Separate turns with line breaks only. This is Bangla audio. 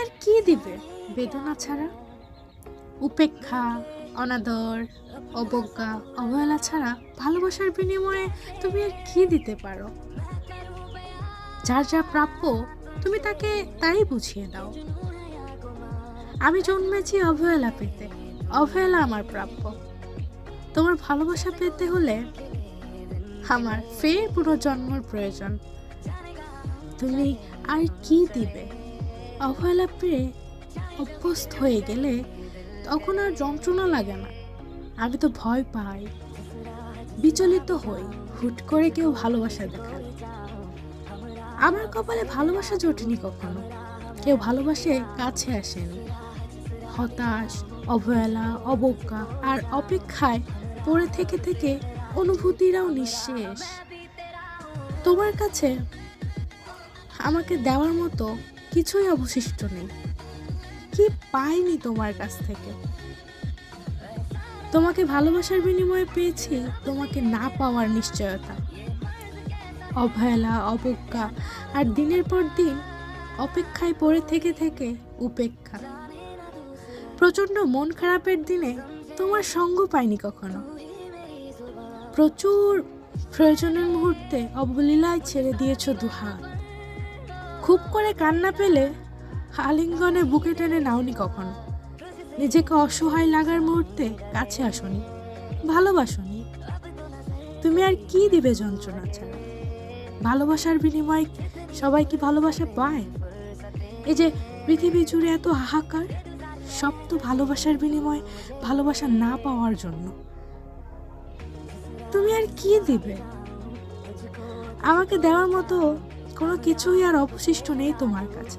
আর কি দিবে? বেদনা ছাড়া? উপেক্ষা, অনাদর, অবজ্ঞা, অবহেলা ছাড়া ভালোবাসার বিনিময়ে তুমি আর কি দিতে পারো? যার যা প্রাপ্য, তুমি তাকে তাই বুঝিয়ে দাও। আমি জন্মেছি অবহেলা পেতে, অবহেলা আমার প্রাপ্য। তোমার ভালোবাসা পেতে হলে আমার ফের পুনর্জন্মর প্রয়োজন। তুমি আর কি দিবে? অবহেলা পেয়ে অভ্যস্ত হয়ে গেলে তখন আর যন্ত্রণা লাগে না। আমি তো ভয় পাই। বিচলিত হই। হুট করে কেউ ভালোবাসা দেখালে আমার কপালে ভালোবাসা জোটেনি কখনো। কেউ ভালোবাসে কাছে আসেনি। হতাশ, অবহেলা, অবজ্ঞা আর অপেক্ষায় পড়ে থেকে থেকে অনুভূতিরাও নিঃশেষ। তোমার কাছে আমাকে দেওয়ার মতো কিছুই অবশিষ্ট নেই। কি পাইনি তোমার কাছ থেকে? তোমাকে ভালোবাসার বিনিময়ে পেয়েছি, তোমাকে না পাওয়ার নিশ্চয়তা। অবহেলা, অবজ্ঞা, আর দিনের পর দিন অপেক্ষায় পড়ে থেকে থেকে উপেক্ষা। প্রচণ্ড মন খারাপের দিনে তোমার সঙ্গ পাইনি কখনো। প্রচুর প্রয়োজনের মুহূর্তে অবলীলায় ছেড়ে দিয়েছ দুহাত। খুব করে কান্না পেলে আলিঙ্গনে বুকে টেনে নাওনি কখনো। নিজেকে অসহায় লাগার মুহূর্তে কাছে আসনি, ভালোবাসনি। তুমি আর কি দিবে যন্ত্রণা ছাড়া? ভালোবাসার বিনিময়ে সবাই কি ভালোবাসা পায়? এই যে পৃথিবী জুড়ে এত হাহাকার, সব তো ভালোবাসার বিনিময়ে ভালোবাসা না পাওয়ার জন্য। তুমি আর কি দিবে? আমাকে দেওয়ার মতো কোনো কিছুই আর অবশিষ্ট নেই তোমার কাছে।